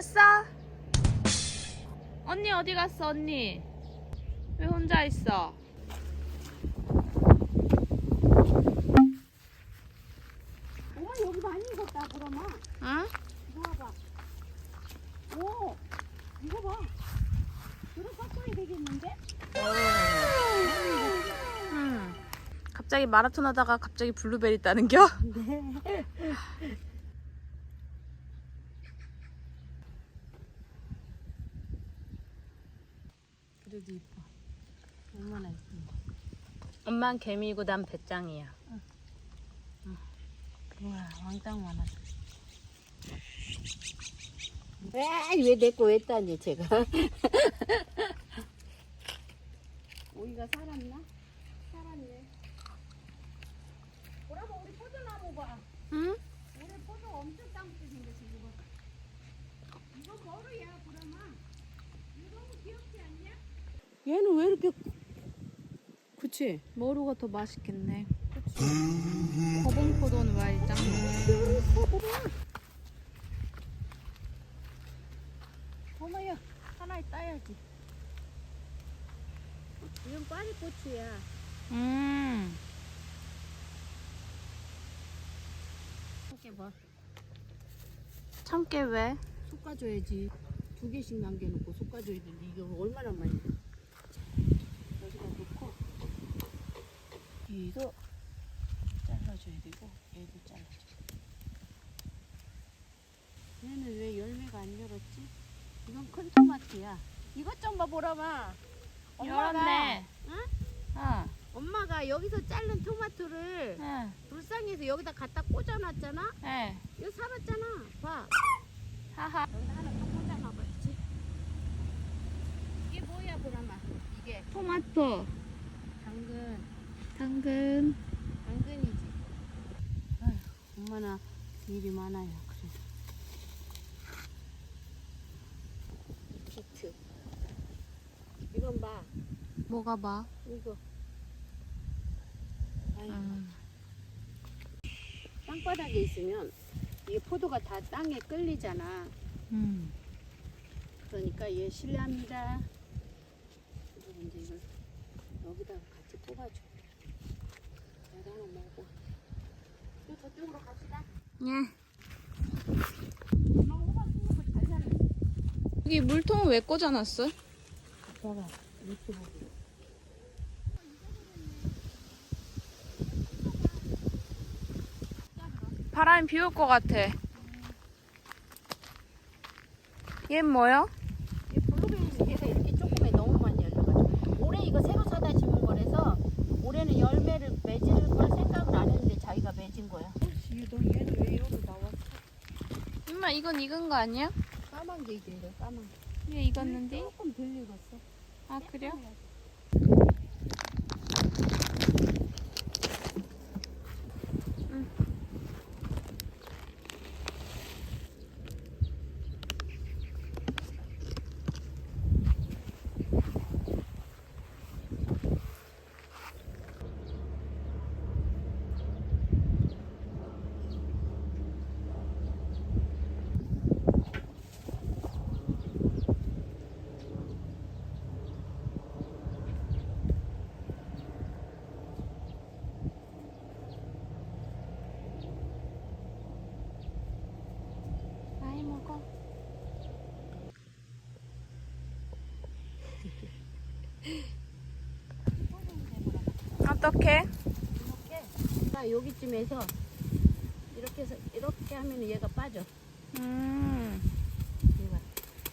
왔어? 언니 어디 갔어 언니? 왜 혼자 있어? 엄마 여기 많이 익었다 그러면 응? 이거 봐봐 오 이거 봐 그럼 깎아야 되겠는데? 응. 갑자기 마라톤 하다가 갑자기 블루베리 따는겨? 네 그래도 이뻐. 얼마나 이쁜데 엄만 개미고 난 배짱이야. 우와 왕땅 많아. 왜내 거 왜 따니 제가? 오이가 살았나? 살았네. 보라봐 우리 포도나무 봐 응? 올해 포도 엄청 땅 생겼어 이거 이거 머루야 보라마 이거 너무 귀엽지 않냐? 얘는 왜 이렇게 그치? 머루가 더 맛있겠네. 거봉포도는 말짱. 어머야 하나 따야지 이건 파리고추야 음. 함께 봐 참깨 왜? 솎아줘야지 두 개씩 남겨놓고 솎아줘야 되는데 이게 얼마나 많이 자, 여기다 놓고 얘도 잘라줘야 되고 얘도 잘라줘 얘는 왜 열매가 안 열었지? 이건 큰 토마토야 이것 좀 봐 보라마 열었네. 응? 어. 엄마가 여기서 자른 토마토를 응. 불쌍해서 여기다 갖다 꽂아놨잖아 네. 이거 살았잖아 봐 하하. 여기다 하나 더 꽂아놔봐야지 이게 뭐야 보라마 이게 토마토. 당근 당근. 당근이지 아휴 얼마나 일이 많아요 그래 비트 이건 봐 뭐가 봐? 이거 아유 음. 땅바닥에 있으면 이게 포도가 다 땅에 끌리잖아 음. 그러니까 얘 실례합니다. 그리고 이제 이걸 여기다가 같이 뽑아줘. 사네. 여기 물통은 왜 꽂아놨어? 아빠가 보고. 바람이 비올 것 같아. 얘 뭐야? 이 블루베리는 얘가 이렇게 조금에 너무 많이 열려가지고 올해 이거 새로 사다 심은 거라서 올해는 열매를 맺을 걸 생각을 안 했는데 자기가 맺은 거야. 너 얘는 왜 여기 나왔어? 엄마 이건 익은 거 아니야? 까만 게 이게 까만. 게. 얘 익었는데? 조금 덜 익었어. 아 그래요? 많이 먹어. 어떡해? 이렇게 딱 여기쯤에서 이렇게 해서 이렇게 하면 얘가 빠져. 음. 얘가.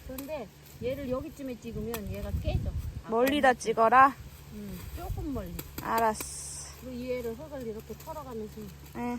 그런데 얘를 여기쯤에 찍으면 얘가 깨져. 멀리다 찍어라. 음, 조금 멀리. 알았어. 그리고 얘를 흙을 이렇게 털어가면서 예.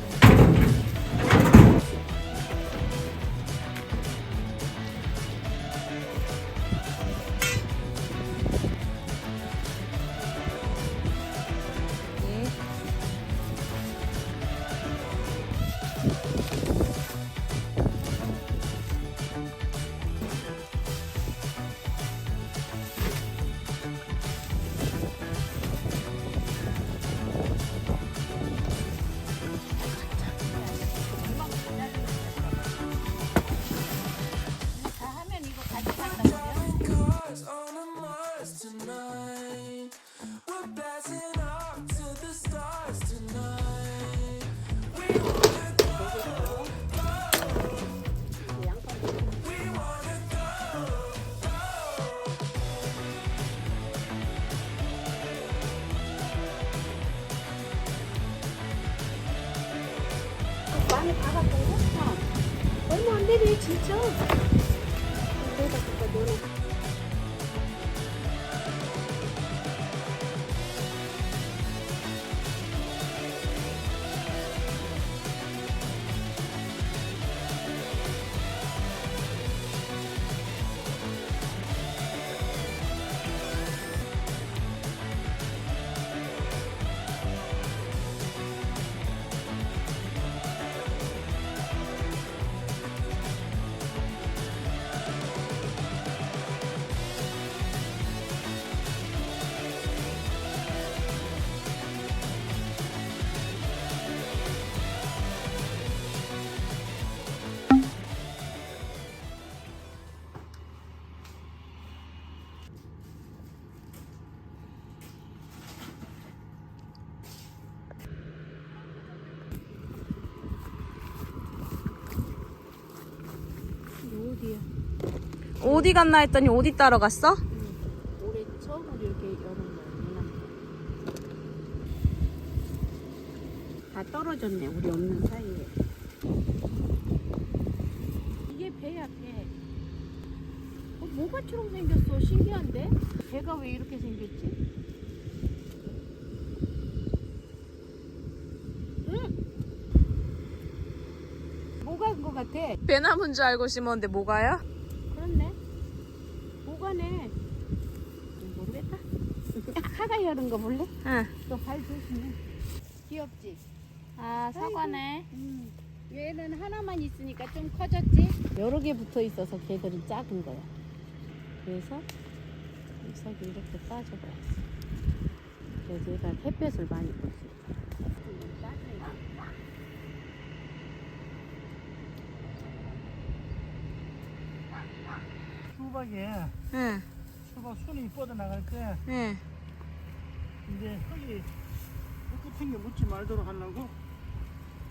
많이 박았던 거? 얼마 안 되네 진짜. 그래다 그거 노래. 어디 갔나 했더니 어디 따러 갔어? 올해 처음으로 이렇게 여는 거야. 다 떨어졌네. 우리 없는 사이에. 이게 배야 배. 어, 모가처럼 생겼어. 신기한데? 배가 왜 이렇게 생겼지? 응. 뭐가인 것 같아. 배나무인 줄 알고 심었는데 뭐가요? 그렇네. 뭐가네. 음, 모르겠다. 여는 거 볼래? 응. 너발 조심해. 귀엽지? 아 사과네. 음. 얘는 하나만 있으니까 좀 커졌지? 여러 개 붙어 있어서 걔들은 작은 거야. 그래서 잎사귀 이렇게 빠져버렸어. 그래서 얘가 햇볕을 많이 보지. 수박에 응. 수박 순이 뻗어나갈 때 응. 이제 흙이 게 묻지 말도록 하려고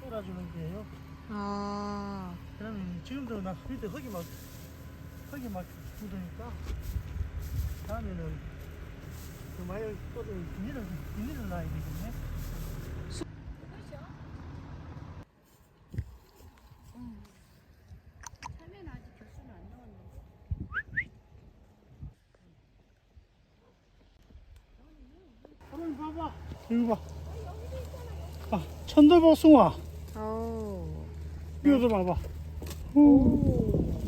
뿌려주는 거예요. 아. 그러면 지금도 나 밑에 흙이 막 흙이 막 묻으니까 다음에는 그 마을 뻗은 비닐을 비닐을 놔야 되겠네. 차면 아직 교수는 안 나왔는데. 오늘 봐봐. 이거 봐. 아, 천도복숭아. 오. 이것도 봐봐. 오.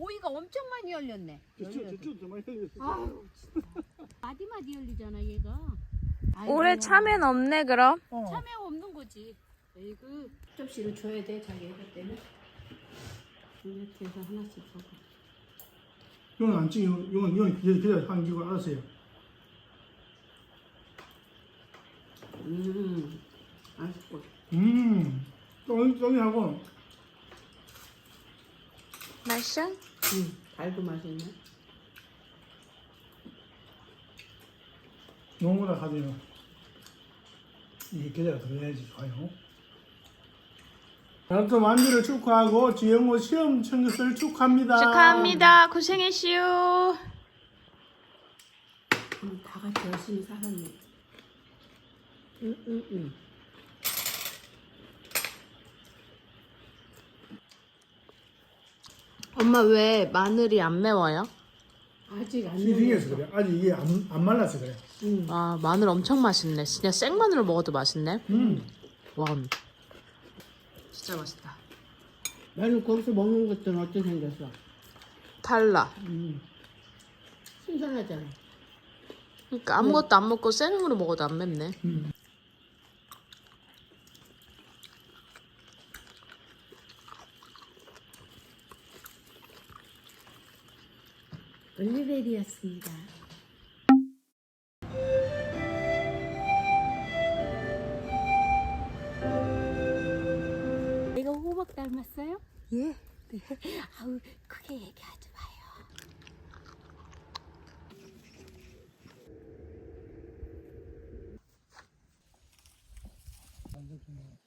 오이가 엄청 많이 열렸네. 저쪽 저쪽 좀 많이 흘렸어. 아유, 마디마디 열리잖아 얘가. 아이고. 올해 참외는 없네 그럼? 어. 참외 없는 거지. 에이그 접시로 줘야 돼 자기 애들 때는. 이렇게 해서 하나씩 줘봐. 이건 안 찍어. 이건 이건 그냥 그냥 한 이거 알았어요. 음, 맛있고. 음. 똥 똥이하고 맛있어? 음, 달도 맛있네. 농구라 하네요. 이게 계좌가 들어야지 좋아요. 나도 만주를 축하하고 지영호 시험 청것을 축하합니다. 축하합니다. 고생했시오. 음, 다 같이 열심히 살았네. 엄마 왜 마늘이 안 매워요? 아직 안 휘딩해서 그래. 아직 이게 안, 안 말라서 그래. 음. 아 마늘 엄청 맛있네. 그냥 생마늘을 먹어도 맛있네. 음. 와 진짜 맛있다. 나는 거기서 먹는 것들은 어떻게 생겼어? 달라. 음. 신선하잖아. 그러니까 아무것도 안 먹고 생으로 먹어도 안 맵네. 음. 올리베리였습니다. 내가 호박 닮았어요? 예. 네. 아우 크게 얘기하지 마요. 만져주네.